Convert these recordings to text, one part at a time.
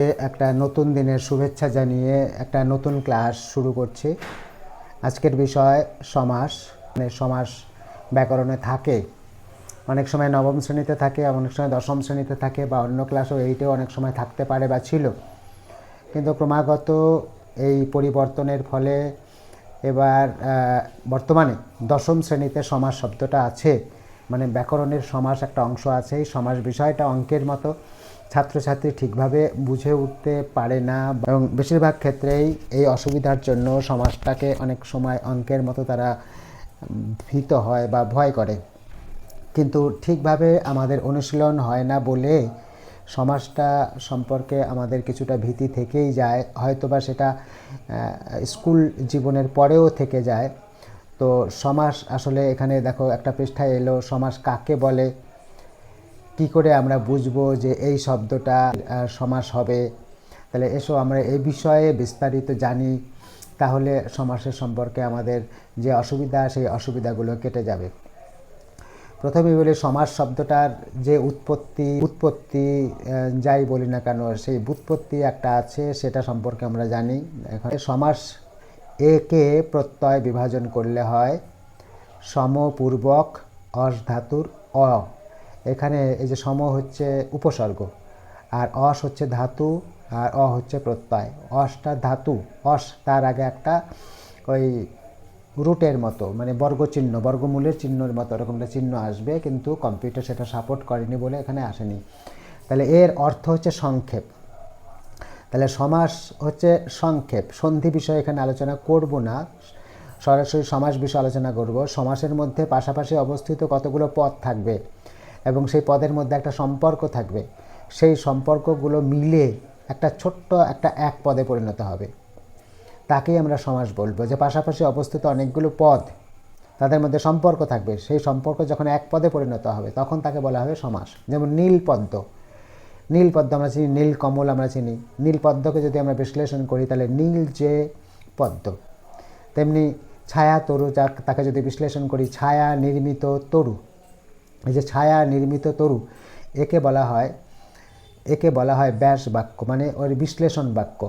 একটা নতুন দিনের শুভেচ্ছা জানিয়ে একটা নতুন ক্লাস শুরু করছি। আজকের বিষয় সমাস মানে সমাস ব্যাকরণে থাকে। অনেক সময় নবম শ্রেণীতে থাকে, অনেক সময় দশম শ্রেণীতে থাকে, বা অন্য ক্লাসও এইটেও অনেক সময় থাকতে পারে বা ছিল। কিন্তু ক্রমাগত এই পরিবর্তনের ফলে এবার বর্তমানে দশম শ্রেণীতে সমাস শব্দটা আছে। মানে ব্যাকরণের সমাস একটা অংশ আছে, এই সমাস বিষয়টা অঙ্কের মতো। ছাত্রছাত্রী ঠিকভাবে বুঝে উঠতে পারে না এবং বেশিরভাগ ক্ষেত্রেই এই অসুবিধার জন্য সমাজটাকে অনেক সময় অঙ্কের মতো তারা ভীত হয় বা ভয় করে। কিন্তু ঠিকভাবে আমাদের অনুশীলন হয় না বলে সমাজটা সম্পর্কে আমাদের কিছুটা ভীতি থেকেই যায়, হয়তোবা সেটা স্কুল জীবনের পরেও থেকে যায়। তো সমাস আসলে এখানে দেখো একটা পৃষ্ঠায় এলো সমাস কাকে বলে? কি করে আমরা বুঝব যে এই শব্দটা সমাস হবে? তাহলে এসো আমরা এই বিষয়ে বিস্তারিত জানি। তাহলে সমাসের সম্পর্কে আমাদের যে অসুবিধা, সেই অসুবিধাগুলো কেটে যাবে। প্রথমে বলি, সমাস শব্দটার যে উৎপত্তি উৎপত্তি যাই বলি না কেন, সেই বুৎপত্তি একটা আছে, সেটা সম্পর্কে আমরা জানি। এখন সমাস একে প্রত্যয় বিভাজন করলে হয় সমপূর্বক অস ধাতুর অ। এখানে এই যে সম হচ্ছে উপসর্গ, আর অস হচ্ছে ধাতু, আর অ হচ্ছে প্রত্যয়। অসটা ধাতু, অস তার আগে একটা ওই রুটের মতো মানে বর্গচিহ্ন, বর্গমূলের চিহ্নের মতো, এরকম একটা চিহ্ন আসবে, কিন্তু কম্পিউটার সেটা সাপোর্ট করেনি বলে এখানে আসেনি। তাহলে এর অর্থ হচ্ছে সংক্ষেপ। তাহলে সমাস হচ্ছে সংক্ষেপ। সন্ধি বিষয়ে এখানে আলোচনা করব না, সরাসরি সমাস বিষয়ে আলোচনা করব। সমাসের মধ্যে পাশাপাশি অবস্থিত কতগুলো পদ থাকবে? এবং সেই পদের মধ্যে একটা সম্পর্ক থাকবে। সেই সম্পর্কগুলো মিলে একটা ছোট্ট একটা এক পদে পরিণত হবে। তাকেই আমরা সমাস বলব। যে পাশাপাশি অবস্থিত অনেকগুলো পদ, তাদের মধ্যে সম্পর্ক থাকবে। সেই সম্পর্ক যখন এক পদে পরিণত হবে, তখন তাকে বলা হবে সমাস। যেমন নীল পদ্ম নীল পদ্ম আমরা চিনি নীল কমল আমরা চিনি। নীল পদ্মকে যদি আমরা বিশ্লেষণ করি, তাহলে নীল যে পদ্ম, তেমনি ছায়া তরু যাক- তাকে যদি বিশ্লেষণ করি, ছায়া নির্মিত তরু। এই যে ছায়া নির্মিত তরু একে বলা হয়, একে বলা হয় ব্যাস বাক্য মানে ওর বিশ্লেষণ বাক্য।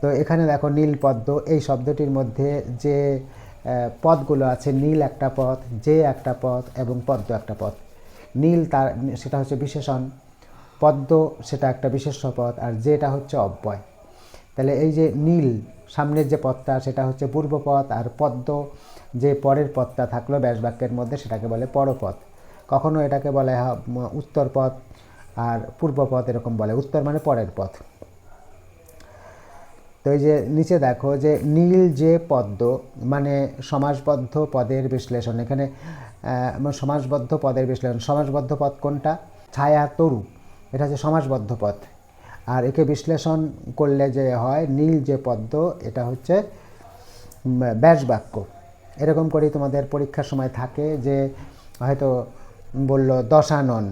তো এখানে দেখো নীল পদ্ম, এই শব্দটির মধ্যে যে পদগুলো আছে, নীল একটা পদ যে একটা পদ এবং পদ্ম একটা পদ নীল তার, সেটা হচ্ছে বিশেষণ, পদ্ম সেটা একটা বিশেষ্য পদ আর যেটা হচ্ছে অব্যয়। তাহলে এই যে নীল, সামনের যে পদটা সেটা হচ্ছে পূর্বপদ আর পদ্ম যে পরের পদটা থাকল ব্যাসবাক্যের মধ্যে সেটাকে বলে পরপদ কখনও এটাকে বলে উত্তর পদ আর পূর্বপদ এরকম বলে। উত্তর মানে পরের পথ। তো এই যে নিচে দেখো যে নীল যে পদ্ম মানে সমাসবদ্ধ পদের বিশ্লেষণ। এখানে আহ, সমাসবদ্ধ পদের বিশ্লেষণ। সমাসবদ্ধ পদ কোনটা? ছায়া তরু। এটা হচ্ছে সমাসবদ্ধ পদ আর একে বিশ্লেষণ করলে যে হয় নীল যে পদ্ম এটা হচ্ছে উম, ব্যাস বাক্য এরকম করেই তোমাদের পরীক্ষার সময় থাকে যে হয়তো বলল দশানন,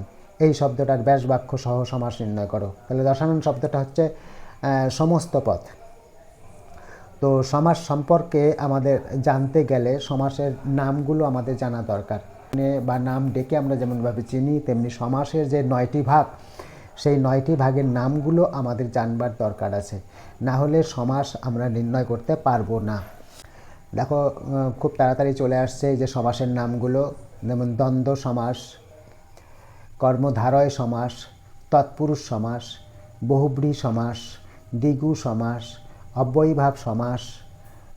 এই শব্দটার ব্যাস বাক্য সহ সমাস নির্ণয় করো। তাহলে দশানন শব্দটা হচ্ছে সমস্ত পথ। তো সমাস সম্পর্কে আমাদের জানতে গেলে সমাসের নামগুলো আমাদের জানা দরকার। বা নাম ডেকে আমরা যেমনভাবে চিনি, তেমনি সমাসের যে নয়টি ভাগ, সেই নয়টি ভাগের নামগুলো আমাদের জানবার দরকার আছে। না হলে সমাস আমরা নির্ণয় করতে পারব না। দেখো খুব তাড়াতাড়ি চলে আসছে যে সমাসের নামগুলো, যেমন দ্বন্দ্ব সমাস, কর্মধারয় সমাস, তৎপুরুষ সমাস, বহুব্রী সমাস দ্বিগু সমাস, অব্যয়ীভাব সমাস,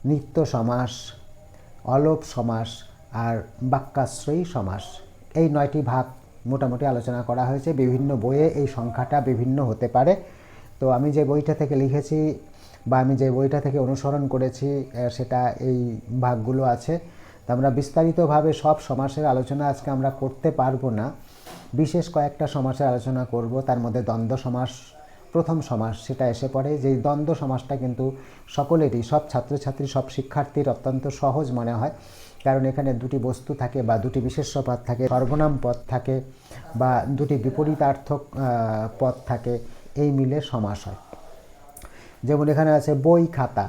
নিত্য সমাস, অলোপ সমাস আর বাক্যাশ্রয়ী সমাস। এই নয়টি ভাগ মোটামুটি আলোচনা করা হয়েছে। বিভিন্ন বইয়ে এই সংখ্যাটা বিভিন্ন হতে পারে। তো আমি যে বইটা থেকে লিখেছি বা আমি যে বইটা থেকে অনুসরণ করেছি সেটা এই ভাগগুলো আছে। তো আমরা বিস্তারিতভাবে সব সমাসের আলোচনা আজকে আমরা করতে পারব না। বিশেষ কয়েকটা সমাসের আলোচনা করব, তার মধ্যে দ্বন্দ্ব সমাস, প্রথম সমাস সেটা এসে পড়ে। যেই দ্বন্দ্ব সমাসটা কিন্তু সকলেরই, সব ছাত্রছাত্রী, সব শিক্ষার্থীর অত্যন্ত সহজ মনে হয়। কারণ এখানে দুটি বস্তু থাকে বা দুটি বিশেষ্য পদ থাকে, সর্বনাম পদ থাকে বা দুটি বিপরীতার্থক পদ থাকে। এই মিলে সমাস হয়। যেমন এখানে আছে বই খাতা।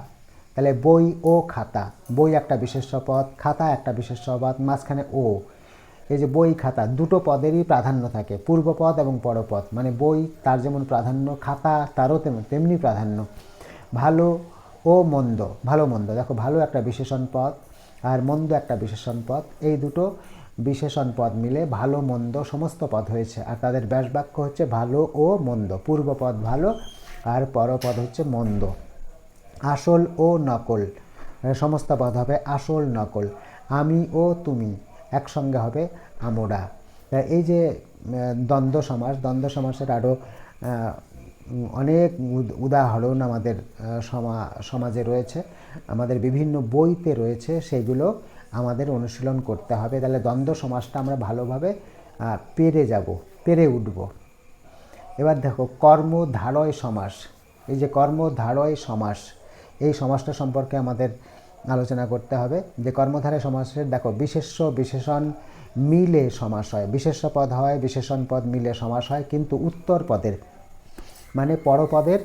তাহলে বই ও খাতা। বই একটা বিশেষ্য পদ, খাতা একটা বিশেষ্য পদ, মাঝখানে ও। এই যে বই, খাতা, দুটো পদেরই প্রাধান্য থাকে পূর্বপদ এবং পরপদ মানে বই তার যেমন প্রাধান্য, খাতা তারও তেমন- তেমনি প্রাধান্য। ভালো ও মন্দ, ভালো মন্দ। দেখো, ভালো একটা বিশেষণ পদ আর মন্দ একটা বিশেষণ পদ। এই দুটো বিশেষণ পদ মিলে ভালো, মন্দ সমস্ত পদ হয়েছে। আর তাদের ব্যাসবাক্য হচ্ছে ভালো ও মন্দ। পূর্বপদ ভালো আর পরপদ হচ্ছে মন্দ। আসল ও নকল। সমস্ত পদ হবে আসল নকল। আমি ও তুমি, একসঙ্গে হবে আমরা। এই যে দ্বন্দ্ব সমাস, দ্বন্দ্ব সমাসের আরও অনেক উদ- উদাহরণ আমাদের সমা, সমাজে রয়েছে। আমাদের বিভিন্ন বইতে রয়েছে, সেগুলো আমাদের অনুশীলন করতে হবে। তাহলে দ্বন্দ্ব সমাজটা আমরা ভালোভাবে পেরে যাব, পেরে উঠব। এবার দেখো, কর্মধারয় সমাস। এই যে কর্মধারয় সমাস, এই সমাসটা সম্পর্কে আমাদের আলোচনা করতে হবে। যে কর্মধারয় সমাসের দেখো, বিশেষ্য, বিশেষণ মিলে সমাস হয়। বিশেষ্য পদ হয়, বিশেষণ পদ মিলে সমাস হয়, কিন্তু উত্তর পদের মানে পরপদের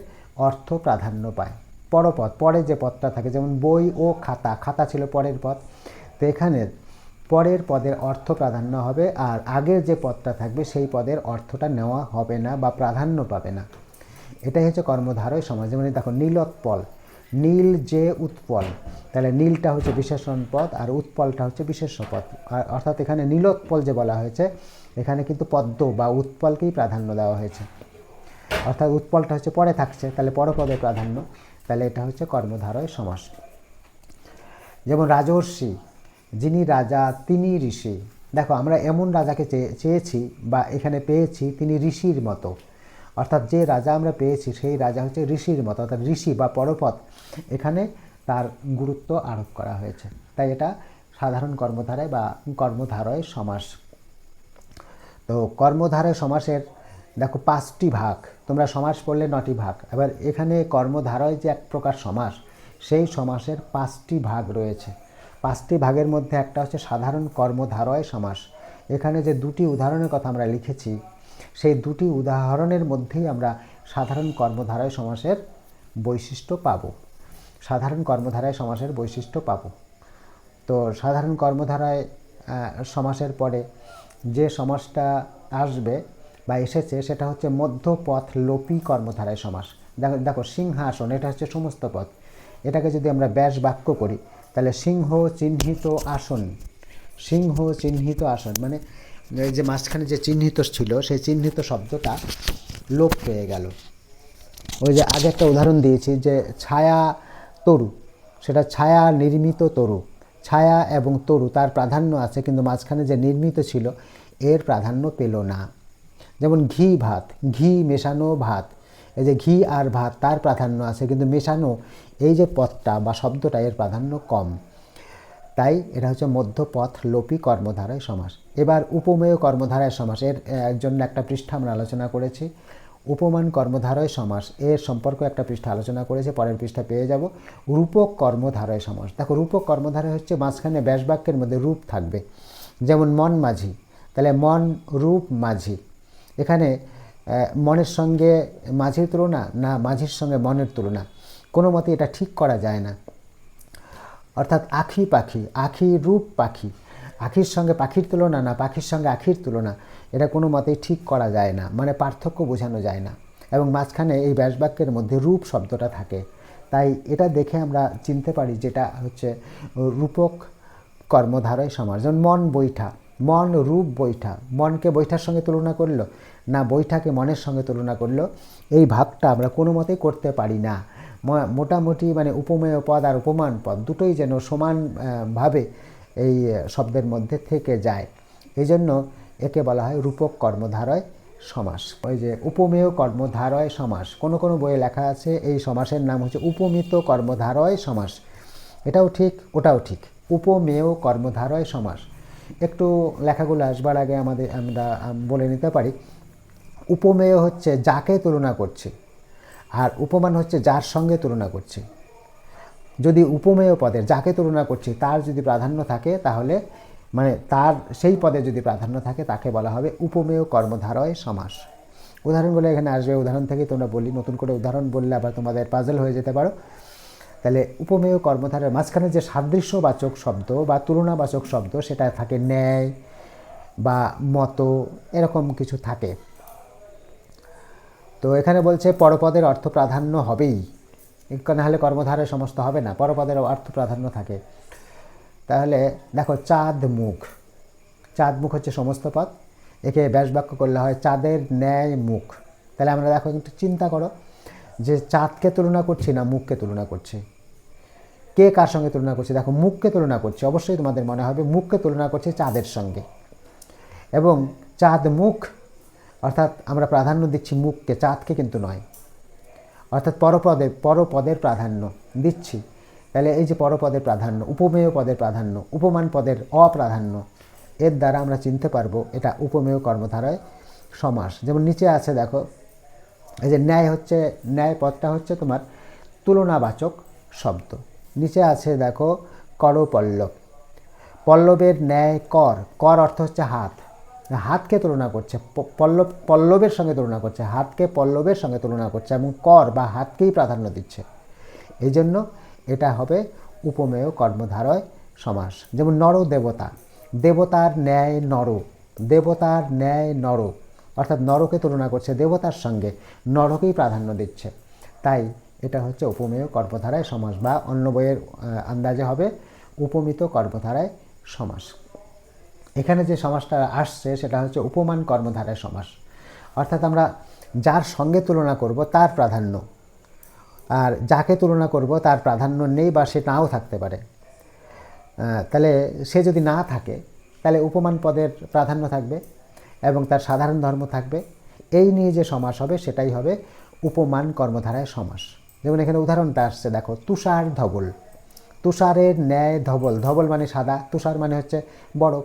অর্থ প্রাধান্য পায়। পরপদ, পরে যে পদটা থাকে, যেমন বই ও খাতা খাতা ছিল পরের পদ। তো এখানে পরের পদের অর্থ প্রাধান্য হবে আর আগের যে পদটা থাকবে সেই পদের অর্থটা নেওয়া হবে না বা প্রাধান্য পাবে না। এটাই হচ্ছে কর্মধারয় সমাজ। এই দেখো, নীলোৎপল। নীল যে উৎপল, তাহলে নীলটা হচ্ছে বিশেষণ পদ আর উৎপলটা হচ্ছে বিশেষ্য পদ। আর অর্থাৎ এখানে নীলোৎপল যে বলা হয়েছে, এখানে কিন্তু পদ্ম বা উৎপলকেই প্রাধান্য দেওয়া হয়েছে। অর্থাৎ উৎপলটা হচ্ছে পরে থাকছে, তাহলে পরপদে প্রাধান্য। তাহলে এটা হচ্ছে কর্মধারয় সমাস যেমন রাজর্ষি যিনি রাজা, তিনি ঋষি। দেখো, আমরা এমন রাজাকে চেয়ে- চেয়েছি বা এখানে পেয়েছি তিনি ঋষির মতো। অর্থাৎ যে রাজা আমরা পেয়েছি, সেই রাজা হচ্ছে ঋষির মতো, অর্থাৎ ঋষি বা পরপদ এখানে তার গুরুত্ব আরোপ করা হয়েছে। তাই এটা সাধারণ কর্মধারায় বা কর্মধারয় সমাস। তো কর্মধারায় সমাসের, দেখো, পাঁচটি ভাগ। তোমরা সমাস পড়লে নটি ভাগ। এবার এখানে কর্মধারয় যে এক প্রকার সমাস, সেই সমাসের পাঁচটি ভাগ রয়েছে। পাঁচটি ভাগের মধ্যে একটা হচ্ছে সাধারণ কর্মধারয় সমাস। এখানে যে দুটি উদাহরণের কথা আমরা লিখেছি, সেই দুটি উদাহরণের মধ্যেই আমরা সাধারণ কর্মধারয় সমাসের বৈশিষ্ট্য পাব। সাধারণ কর্মধারয় সমাসের বৈশিষ্ট্য পাবো। তো সাধারণ কর্মধারায় সমাসের পরে যে সমাসটা আসবে বা এসেছে, সেটা হচ্ছে মধ্যপথ লোপী কর্মধারায় সমাস। দেখো দেখো, সিংহাসন, এটা হচ্ছে সমস্ত পথ। এটাকে যদি আমরা ব্যাস বাক্য করি তাহলে সিংহ চিহ্নিত আসন, সিংহ চিহ্নিত আসন মানে এই যে মাঝখানে যে চিহ্নিত ছিল, সেই চিহ্নিত শব্দটা লোপ পেয়ে গেল। ওই যে আগে একটা উদাহরণ দিয়েছি যে ছায়া তরু, সেটা ছায়া নির্মিত তরু, ছায়া এবং তরু তার প্রাধান্য আছে, কিন্তু মাঝখানে যে নির্মিত ছিল, এর প্রাধান্য পেল না। যেমন ঘি ভাত, ঘি মেশানো ভাত এই যে ঘি আর ভাত, তার প্রাধান্য আছে, কিন্তু মেশানো, এই যে পথটা বা শব্দটা, এর প্রাধান্য কম। তাই এটা হচ্ছে মধ্যপথ লোপী কর্মধারায় সমাস। এবার উপমেয় কর্মধারায় সমাস, এর জন্য একটা পৃষ্ঠা আমরা আলোচনা করেছি। উপমান কর্মধারয় সমাস, এর সম্পর্কে একটা পৃষ্ঠা আলোচনা করেছে, পরের পৃষ্ঠা পেয়ে যাব। রূপক কর্মধারয় সমাস, দেখো রূপক কর্মধারয় হচ্ছে মাঝখানে ব্যাসবাক্যের মধ্যে রূপ থাকবে। যেমন মন মাঝি, তাহলে মন, রূপ মাঝি। এখানে মনের সঙ্গে মাঝির তুলনা না মাঝির সঙ্গে মনের তুলনা। কোনো মতে এটা ঠিক করা যায় না। অর্থাৎ আখি পাখি, আখি রূপ পাখি, আখির সঙ্গে পাখির তুলনা না পাখির সঙ্গে আখির তুলনা, এটা কোনো মতেই ঠিক করা যায় না মানে পার্থক্য বোঝানো যায় না। এবং মাঝখানে এই ব্যাসবাক্যের মধ্যে রূপ শব্দটা থাকে। তাই এটা দেখে আমরা চিনতে পারি যেটা হচ্ছে রূপক কর্মধারয় সমাজ যেমন মন বৈঠা। মন রূপ বৈঠা। মনকে বৈঠার সঙ্গে তুলনা করল না বৈঠাকে মনের সঙ্গে তুলনা করল? এই ভাবটা আমরা কোনো মতেই করতে পারি না। মোটামুটি মানে উপমেয় পদ আর উপমান পদ দুটোই যেন সমানভাবে এই শব্দের মধ্যে থেকে যায়। এই জন্য একে বলা হয় রূপক কর্মধারয় সমাস। ওই যে উপমেয় কর্মধারয় সমাস, কোনো কোনো বইয়ে লেখা আছে এই সমাসের নাম হচ্ছে উপমিত কর্মধারয় সমাস। এটাও ঠিক, ওটাও ঠিক। উপমেয় কর্মধারয় সমাস। একটু লেখাগুলো আসবার আগে আমাদের, আমরা বলে নিতে পারি। উপমেয় হচ্ছে যাকে তুলনা করছে, আর উপমান হচ্ছে যার সঙ্গে তুলনা করছে। যদি উপমেয় পদের যাকে তুলনা করছি, তার যদি প্রাধান্য থাকে, তাহলে মানে তার, সেই পদে যদি প্রাধান্য থাকে, তাকে বলা হবে উপমেয় কর্মধারয় সমাস। উদাহরণগুলো এখানে আসবে। উদাহরণ থেকে তোমরা বলি, নতুন করে উদাহরণ বললে আবার তোমাদের পাজল হয়ে যেতে পারো। তাহলে উপমেয় কর্মধারের মাঝখানে যে সাদৃশ্যবাচক শব্দ বা তুলনাবাচক শব্দ, সেটা থাকে ন্যায় বা মতো, এরকম কিছু থাকে। তো এখানে বলছে, পরপদের অর্থ প্রাধান্য হবেই। নাহলে কর্মধারে সমস্ত হবে না, পরপদের অর্থ প্রাধান্য থাকে। তাহলে দেখো, চাঁদ মুখ। চাঁদ মুখ হচ্ছে সমস্ত পদ। একে ব্যাসবাক্য করলে হয় চাঁদের ন্যায় মুখ। তাহলে আমরা দেখো, একটু চিন্তা করো। যে চাঁদকে তুলনা করছি না মুখকে তুলনা করছি। কে কার সঙ্গে তুলনা করছে? দেখো, মুখকে তুলনা করছে। অবশ্যই তোমাদের মনে হবে মুখকে তুলনা করছে চাঁদের সঙ্গে। এবং চাঁদ মুখ, অর্থাৎ আমরা প্রাধান্য দিচ্ছি মুখকে, চাঁদকে কিন্তু নয়। অর্থাৎ পরপদের পরপদের প্রাধান্য দিচ্ছি। তাহলে এই যে পরপদের প্রাধান্য, উপমেয় পদের প্রাধান্য, উপমান পদের অপ্রাধান্য, এর দ্বারা আমরা চিনতে পারব এটা উপমেয় কর্মধারায় সমাস। যেমন নিচে আছে, দেখো এই যে ন্যায় হচ্ছে, ন্যায় পদটা হচ্ছে তোমার তুলনাবাচক শব্দ। নিচে আছে দেখো, করপল্লব। পল্লবের ন্যায় কর। কর অর্থ হচ্ছে হাত। হাতকে তুলনা করছে পল্লব, পল্লবের সঙ্গে তুলনা করছে, হাতকে পল্লবের সঙ্গে তুলনা করছে এবং কর বা হাতকেই প্রাধান্য দিচ্ছে। এই জন্য এটা হবে উপমেয় কর্মধারয় সমাস। যেমন নর দেবতা। দেবতার ন্যায় নর। দেবতার ন্যায় নর। অর্থাৎ নরকে তুলনা করছে দেবতার সঙ্গে, নরকেই প্রাধান্য দিচ্ছে। তাই এটা হচ্ছে উপমেয় কর্মধারায় সমাস বা অন্য বইয়ের আন্দাজে হবে উপমিত কর্মধারায় সমাস। এখানে যে সমাসটা আসছে সেটা হচ্ছে উপমান কর্মধারায় সমাস। অর্থাৎ আমরা যার সঙ্গে তুলনা করব তার প্রাধান্য, আর যাকে তুলনা করব তার প্রাধান্য নেই বা সে নাও থাকতে পারে। তাহলে সে যদি না থাকে, তাহলে উপমান পদের প্রাধান্য থাকবে। এবং তার সাধারণ ধর্ম থাকবে। এই নিয়ে যে সমাস হবে, সেটাই হবে উপমান কর্মধারায় সমাস। যেমন এখানে উদাহরণটা আসছে, দেখো, তুষার ধবল। তুষারের ন্যায় ধবল। ধবল মানে সাদা, তুষার মানে হচ্ছে বরফ।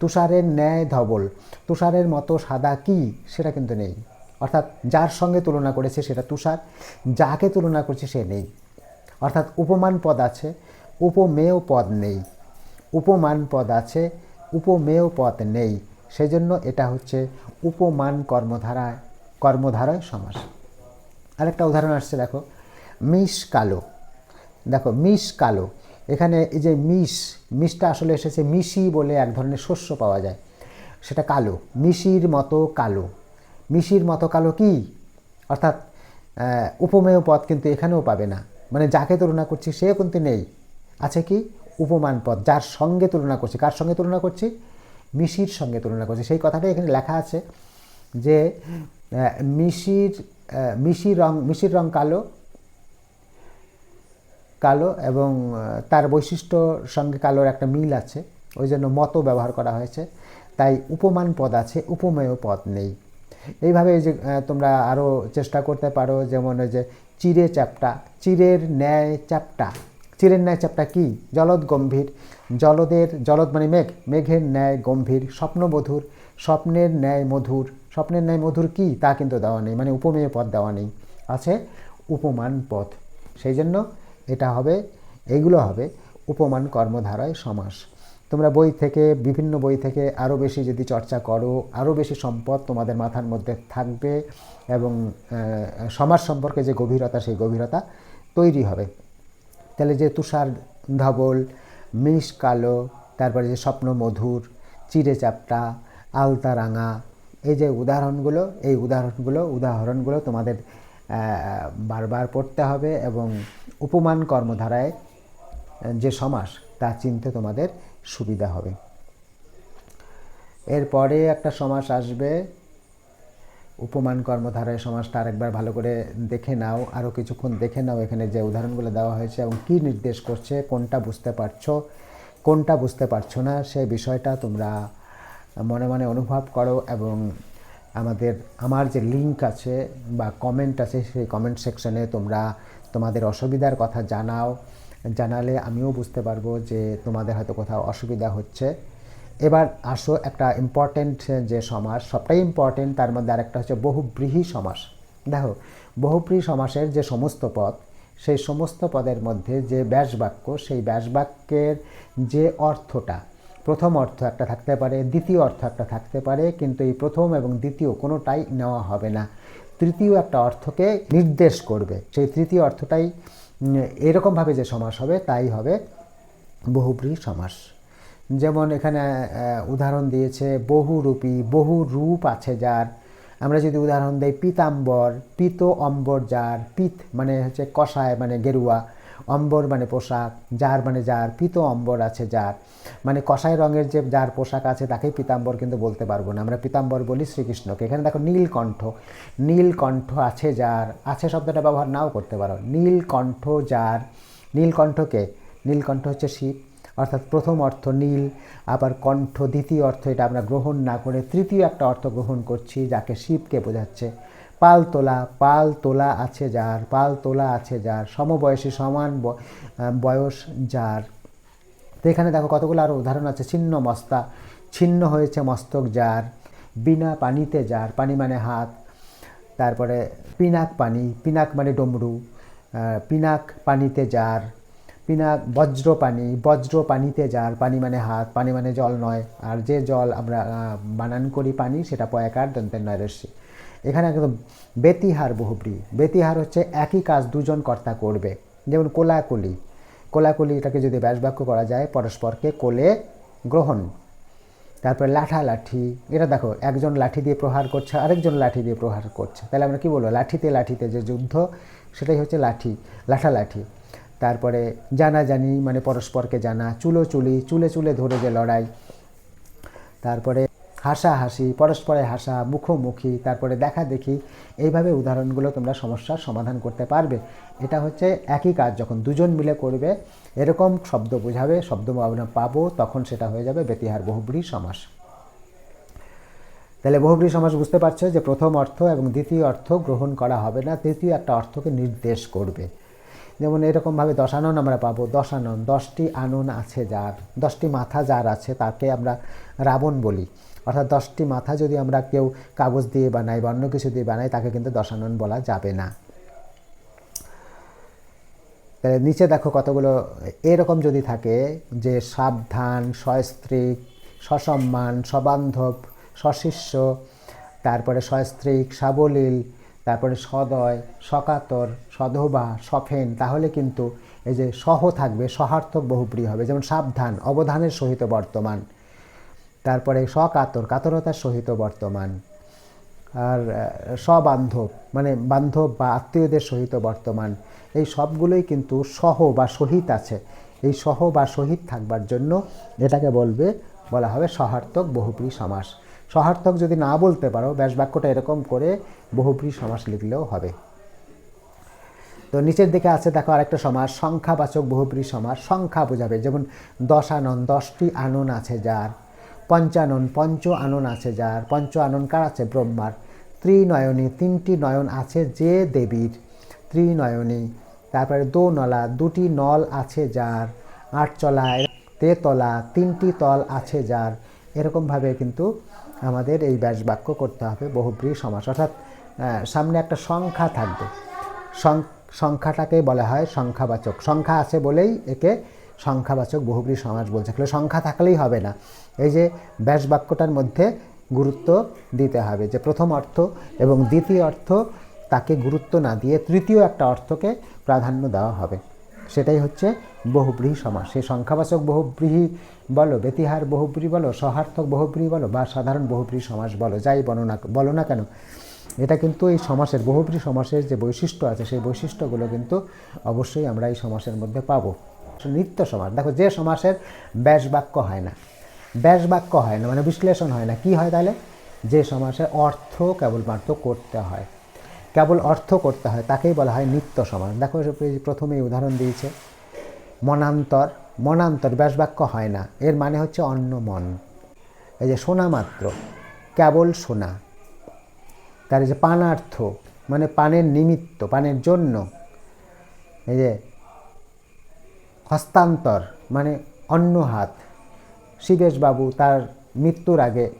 তুষারের ন্যায় ধবল। তুষারের মতো সাদা কি? সেটা কিন্তু নেই। অর্থাৎ যার সঙ্গে তুলনা করেছে সেটা তুষার, যাকে তুলনা করছে সে নেই। অর্থাৎ উপমান পদ আছে, উপমেয় পদ নেই। উপমান পদ আছে, উপমেয় পদ নেই। সেজন্য এটা হচ্ছে উপমান কর্মধারায় কর্মধারায় সমাস। আরেকটা উদাহরণ আসছে, দেখো। মিশ কালো। দেখো মিশ কালো। এখানে এই যে মিশ মিশটা আসলে এসেছে মিশি বলে এক ধরনের শস্য পাওয়া যায়। সেটা কালো। মিশির মতো কালো। মিশির মতো কালো কি? অর্থাৎ উপমেয় পদ কিন্তু এখানেও পাবে না। মানে যাকে তুলনা করছি সেও কিন্তু নেই। আছে কি? উপমান পদ। যার সঙ্গে তুলনা করছি। কার সঙ্গে তুলনা করছি? মিশির সঙ্গে তুলনা করছি। সেই কথাটাই এখানে লেখা আছে যে মিশির মিশির রং মিশির রং কালো কালো এবং তার বৈশিষ্ট্যর সঙ্গে কালোর একটা মিল আছে, ওই জন্য মতো ব্যবহার করা হয়েছে। তাই উপমান পদ আছে, উপমেয় পদ নেই। এইভাবে এই যে তোমরা আরও চেষ্টা করতে পারো, যেমন ওই যে চিরে চ্যাপটা চিরের ন্যায় চ্যাপটা। চিরের ন্যায় চ্যাপটা কি? জলদ গম্ভীর। জলদের, জলদ মানে মেঘ, মেঘের ন্যায় গম্ভীর, স্বপ্নবধুর, স্বপ্নের ন্যায় মধুর। স্বপ্নের ন্যায় মধুর কি? তা কিন্তু দেওয়া নেই মানে উপমেয় পদ দেওয়া নেই। আছে উপমান পদ। সেই জন্য এটা হবে এইগুলো হবে উপমান কর্মধারায় সমাস। তোমরা বই থেকে, বিভিন্ন বই থেকে আরও বেশি যদি চর্চা করো আরও বেশি সম্পদ তোমাদের মাথার মধ্যে থাকবে এবং সমাজ সম্পর্কে যে গভীরতা, সেই গভীরতা তৈরি হবে। তাহলে যে তুষার ধবল মিশ কালো, তারপরে যে স্বপ্ন মধুর, চিড়ে চাপটা, আলতা রাঙা, এই যে উদাহরণগুলো, এই উদাহরণগুলো উদাহরণগুলো তোমাদের বারবার পড়তে হবে এবং উপমান কর্মধারায় যে সমাস, তা চিনতে তোমাদের সুবিধা হবে। এরপরে একটা সমাস আসবে। উপমান কর্মধারায় সমাজটা আরেকবার ভালো করে দেখে নাও, আরও কিছুক্ষণ দেখে নাও এখানে যে উদাহরণগুলো দেওয়া হয়েছে এবং কী নির্দেশ করছে, কোনটা বুঝতে পারছ, কোনটা বুঝতে পারছ না, সেই বিষয়টা তোমরা মনে মনে অনুভব করো এবং আমাদের, আমার যে লিংক আছে বা কমেন্ট আছে সেই কমেন্ট সেকশনে তোমরা তোমাদের অসুবিধার কথা জানাও, জানালে আমিও বুঝতে পারব যে তোমাদের হয়তো কোথাও অসুবিধা হচ্ছে। এবার আসো একটা ইম্পর্টেন্ট যে সমাস, সবটাই ইম্পর্টেন্ট তার মধ্যে আরেকটা হচ্ছে বহুব্রীহি সমাস। দেখো, বহুব্রীহি সমাসের যে সমস্ত পদ, সেই সমস্ত পদের মধ্যে যে ব্যাসবাক্য, সেই ব্যাসবাক্যের যে অর্থটা, প্রথম অর্থ একটা থাকতে পারে, দ্বিতীয় অর্থ একটা থাকতে পারে, কিন্তু এই প্রথম এবং দ্বিতীয় কোনোটাই নেওয়া হবে না। তৃতীয় একটা অর্থকে নির্দেশ করবে। সেই তৃতীয় অর্থটাই এরকমভাবে যে সমাস হবে, তাই হবে বহুব্রীহি সমাস। যেমন এখানে উদাহরণ দিয়েছে বহুরূপী বহু রূপ আছে যার। আমরা যদি উদাহরণ দেই পীতাম্বর, পিত অম্বর যার, পিত মানে হচ্ছে কষায় মানে গেরুয়া, অম্বর মানে পোশাক, যার মানে যার, পিত অম্বর আছে যার। মানে কষায় রঙের যে যার পোশাক আছে তাকেই পীতাম্বর কিন্তু বলতে পারব না। আমরা পীতাম্বর বলি শ্রীকৃষ্ণকে। এখানে দেখো নীলকণ্ঠ নীলকণ্ঠ আছে যার। আছে শব্দটা ব্যবহার নাও করতে পারো। নীলকণ্ঠ যার। নীলকণ্ঠকে নীলকণ্ঠ হচ্ছে শিব। অর্থাৎ প্রথম অর্থ নীল, আবার কণ্ঠ দ্বিতীয় অর্থ এটা আমরা গ্রহণ না করে তৃতীয় একটা অর্থ গ্রহণ করছি যাকে শিবকে বোঝাচ্ছে। পাল তোলা পাল তোলা আছে যার, পাল তোলা আছে যার, সমবয়সী সমান বয়স যার। তো এখানে দেখো কতগুলো আরও উদাহরণ আছে, ছিন্ন মস্তা, ছিন্ন হয়েছে মস্তক যার, বিনা পানিতে যার, পানি মানে হাত, তারপরে পিনাক পানি, পিনাক মানে ডমরু পিনাক পানিতে যার পিনাক বজ্র পানি, বজ্র পানিতে যার, পানি মানে হাত, পানি মানে জল নয়। আর যে জল আমরা বানান করি পানি, সেটা পয়াকার দন্তের রশ্মি এখানে একদম বেতিহার বহুব্রী। বেতিহার হচ্ছে একই কাজ দুজন কর্তা করবে। যেমন কোলাকুলি। কোলাকুলি এটাকে যদি ব্যাসবাক্য করা যায়, পরস্পরকে কোলে গ্রহণ। তারপরে লাঠা লাঠি এটা দেখো, একজন লাঠি দিয়ে প্রহার করছে, আরেকজন লাঠি দিয়ে প্রহার করছে। তাহলে আমরা কি বলব? লাঠিতে লাঠিতে যে যুদ্ধ, সেটাই হচ্ছে লাঠি, লাঠালাঠি। তারপরে জানাজানি মানে পরস্পরকে জানা চুলো চুলি চুলে চুলে ধরে যে লড়াই, তারপরে হাসাহাসি, পরস্পরে হাসা, মুখোমুখি, তারপরে দেখা দেখি, এইভাবে উদাহরণগুলো তোমরা সমস্যার সমাধান করতে পারবে। এটা হচ্ছে একই কাজ, যখন দুজন মিলে করবে, এরকম শব্দ বোঝাবে, শব্দ আমরা পাবো, তখন সেটা হয়ে যাবে বেতিহার বহুব্রী সমাস। তাহলে বহুব্রী সমাস বুঝতে পারছ যে প্রথম অর্থ এবং দ্বিতীয় অর্থ গ্রহণ করা হবে না তৃতীয় একটা অর্থকে নির্দেশ করবে। যেমন এরকমভাবে দশানন আমরা পাবো। দশানন, দশটি আনন আছে যার, দশটি মাথা যার আছে তাকে আমরা রাবণ বলি। অর্থাৎ দশটি মাথা যদি আমরা কেউ কাগজ দিয়ে বানাই বা অন্য কিছু দিয়ে বানাই, তাকে কিন্তু দশানন বলা যাবে না। তাহলে নিচে দেখো কতগুলো, এরকম যদি থাকে যে সাবধান, সস্ত্রীক, সসম্মান, সবান্ধব, সশিষ্য, তারপরে সস্ত্রীক, সাবলীল তারপরে সদয়, সকাতর, সধবা, সফেন, তাহলে কিন্তু এই যে সহ থাকবে, সহার্থক বহুপ্রিয় হবে। যেমন সাবধান, অবধানের সহিত বর্তমান। তারপরে সকাতর, কাতরতার সহিত বর্তমান। আর সবান্ধব মানে বান্ধব বা আত্মীয়দের সহিত বর্তমান। এই সবগুলোই কিন্তু সহ বা সহিত আছে। এই সহ বা সহিত থাকবার জন্য এটাকে বলবে, বলা হবে সহার্থক বহুপ্রী সমাস। সহার্থক যদি না বলতে পারো, ব্যাস বাক্যটা এরকম করে বহুপ্রী সমাস লিখলেও হবে। তো নিচের দিকে আছে, দেখো আরেকটা সমাস, সংখ্যাবাচক বহুব্রী সমাস, সংখ্যা বোঝাবে। যেমন দশানন দশটি আনন আছে যার পঞ্চানন পঞ্চ আনন আছে যার, পঞ্চ আনন কার আছে? ব্রহ্মার। ত্রিনয়নী, তিনটি নয়ন আছে যে দেবীর। ত্রিনয়নী, তারপরে দো নলা, দুটি নল আছে যার আট আটচলায় তেতলা তিনটি তল আছে যার। এরকমভাবে কিন্তু আমাদের এই ব্যাস বাক্য করতে হবে, বহুব্রী সমাস। অর্থাৎ সামনে একটা সংখ্যা থাকবে। সংখ্যাটাকে বলা হয় সংখ্যাবাচক। সংখ্যা আছে বলেই একে সংখ্যাবাচক, বহুব্রী সমাস বলছে। তাহলে সংখ্যা থাকলেই হবে না। এই যে ব্যাস বাক্যটার মধ্যে গুরুত্ব দিতে হবে। যে প্রথম অর্থ এবং দ্বিতীয় অর্থ তাকে গুরুত্ব না দিয়ে তৃতীয় একটা অর্থকে প্রাধান্য দেওয়া হবে। সেটাই হচ্ছে বহুব্রীহি সমাস। সেই সংখ্যাবাচক বহুব্রীহি বলো, ব্যতিহার বহুব্রী বলো, সহার্থক বহুব্রী বলো বা সাধারণ বহুব্রী সমাস বলো, যাই বলো না বলো না কেন। এটা কিন্তু এই সমাসের বহুব্রী সমাসের যে বৈশিষ্ট্য আছে, সেই বৈশিষ্ট্যগুলো কিন্তু অবশ্যই আমরা এই সমাসের মধ্যে পাবো। নিত্য সমাস। দেখো, যে সমাসের ব্যাস বাক্য হয় না। ব্যাস বাক্য হয় না মানে বিশ্লেষণ হয় না। কি হয় তাহলে? যে সমাসে অর্থ কেবলমাত্র করতে হয়। কেবল অর্থ করতে হয়, তাকেই বলা হয় নিত্য সমাস। দেখো প্রথমেই উদাহরণ দিয়েছে। মনান্তর মনান্তর ব্যাস বাক্য হয় না। এর মানে হচ্ছে অন্য মন। এই যে শোনা মাত্র, কেবল শোনা তার যে পানার্থ মানে পানের নিমিত্ত, পানের জন্য। এই যে হস্তান্তর মানে অন্য হাত। শিবেশবাবু তার মৃত্যুর আগে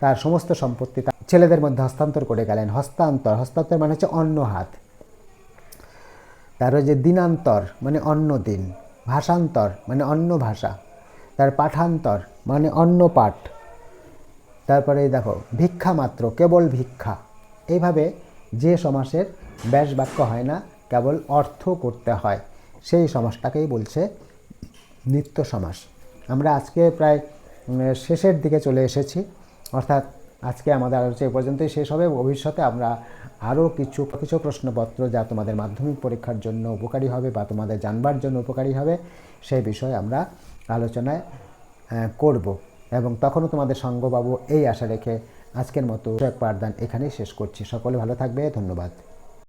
তার সমস্ত সম্পত্তি তার ছেলেদের মধ্যে হস্তান্তর করে গেলেন। হস্তান্তর হস্তান্তর মানে হচ্ছে অন্য হাত। তার যে দিনান্তর মানে অন্য দিন। ভাষান্তর মানে অন্য ভাষা। তার পাঠান্তর মানে অন্য পাঠ। তারপরে দেখো, ভিক্ষা মাত্র, কেবল ভিক্ষা। এইভাবে যে সমাসের ব্যাস বাক্য হয় না, কেবল অর্থ করতে হয়। সেই সমাসটাকেই বলছে নিত্য সমাস। আমরা আজকে প্রায় শেষের দিকে চলে এসেছি। অর্থাৎ আজকে আমাদের আলোচনা এ পর্যন্তই শেষ হবে। ভবিষ্যতে আমরা আরও কিছু কিছু প্রশ্নপত্র যা তোমাদের মাধ্যমিক পরীক্ষার জন্য উপকারী হবে বা তোমাদের জানবার জন্য উপকারী হবে, সেই বিষয়ে আমরা আলোচনায় করব। এবং তখনও তোমাদের সঙ্গ পাবো এই আশা রেখে আজকের মতো পাঠদান এখানেই শেষ করছি। সকলে ভালো থাকবে, ধন্যবাদ।